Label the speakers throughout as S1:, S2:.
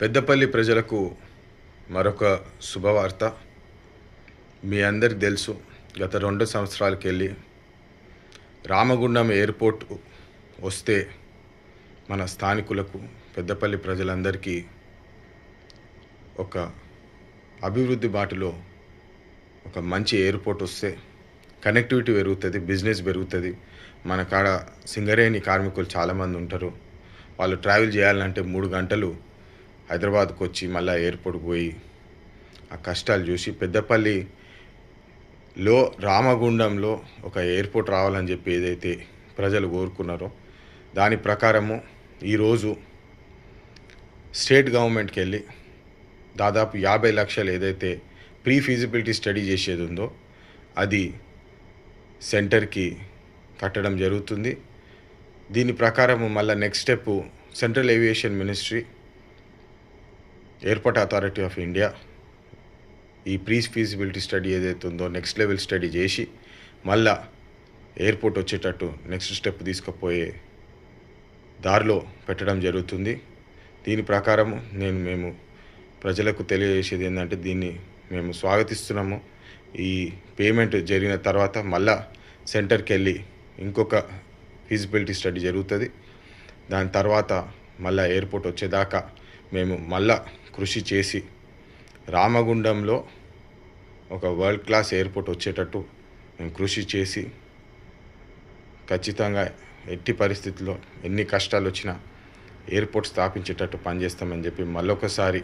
S1: పెద్దపల్లి ప్రజలకు మరొక శుభవార్త. మీ అందరికి తెలుసు గత రెండు సంవత్సరాలకి వెళ్ళి రామగుండం ఎయిర్పోర్ట్ వస్తే మన స్థానికులకు పెద్దపల్లి ప్రజలందరికీ ఒక అభివృద్ధి బాటలో ఒక మంచి ఎయిర్పోర్ట్ వస్తే కనెక్టివిటీ పెరుగుతుంది బిజినెస్ పెరుగుతుంది. మన కాడ సింగరేణి కార్మికులు చాలామంది ఉంటారు. వాళ్ళు ట్రావెల్ చేయాలంటే మూడు గంటలు హైదరాబాద్కి వచ్చి మళ్ళీ ఎయిర్పోర్ట్కి పోయి ఆ కష్టాలు చూసి పెద్దపల్లిలో రామగుండంలో ఒక ఎయిర్పోర్ట్ రావాలని చెప్పి ఏదైతే ప్రజలు కోరుకున్నారో దాని ప్రకారము ఈరోజు స్టేట్ గవర్నమెంట్కి వెళ్ళి దాదాపు యాభై లక్షలు ఏదైతే ప్రీ ఫీజిబిలిటీ స్టడీ చేసేది ఉందో అది సెంటర్కి కట్టడం జరుగుతుంది. దీని ప్రకారము మళ్ళీ next step central aviation ministry airport authority of India ఈ ప్రీ ఫీజిబిలిటీ స్టడీ ఏదైతే ఉందో నెక్స్ట్ లెవెల్ స్టడీ చేసి మళ్ళా ఎయిర్పోర్ట్ వచ్చేటట్టు నెక్స్ట్ స్టెప్ తీసుకుపోయే దారిలో పెట్టడం జరుగుతుంది. దీని ప్రకారం నేను మేము ప్రజలకు తెలియజేసేది ఏంటంటే దీన్ని మేము స్వాగతిస్తున్నాము. ఈ పేమెంట్ జరిగిన తర్వాత మళ్ళా సెంటర్కి వెళ్ళి ఇంకొక ఫీజిబిలిటీ స్టడీ జరుగుతుంది. దాని తర్వాత మళ్ళా ఎయిర్పోర్ట్ వచ్చేదాకా మేము మళ్ళా కృషి చేసి రామగుండంలో ఒక వరల్డ్ క్లాస్ ఎయిర్పోర్ట్ వచ్చేటట్టు మేము కృషి చేసి ఖచ్చితంగా ఎట్టి పరిస్థితుల్లో ఎన్ని కష్టాలు వచ్చినా ఎయిర్పోర్ట్ స్థాపించేటట్టు పనిచేస్తామని చెప్పి మళ్ళొకసారి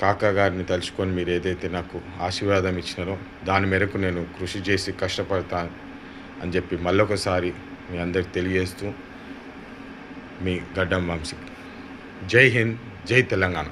S1: కాకా గారిని తలుచుకొని మీరు ఏదైతే నాకు ఆశీర్వాదం ఇచ్చినారో దాని మేరకు నేను కృషి చేసి కష్టపడతాను అని చెప్పి మళ్ళొకసారి మీ అందరికి తెలియజేస్తూ మీ గడ్డం వంశీ జై హింద్ జై తెలంగాణ.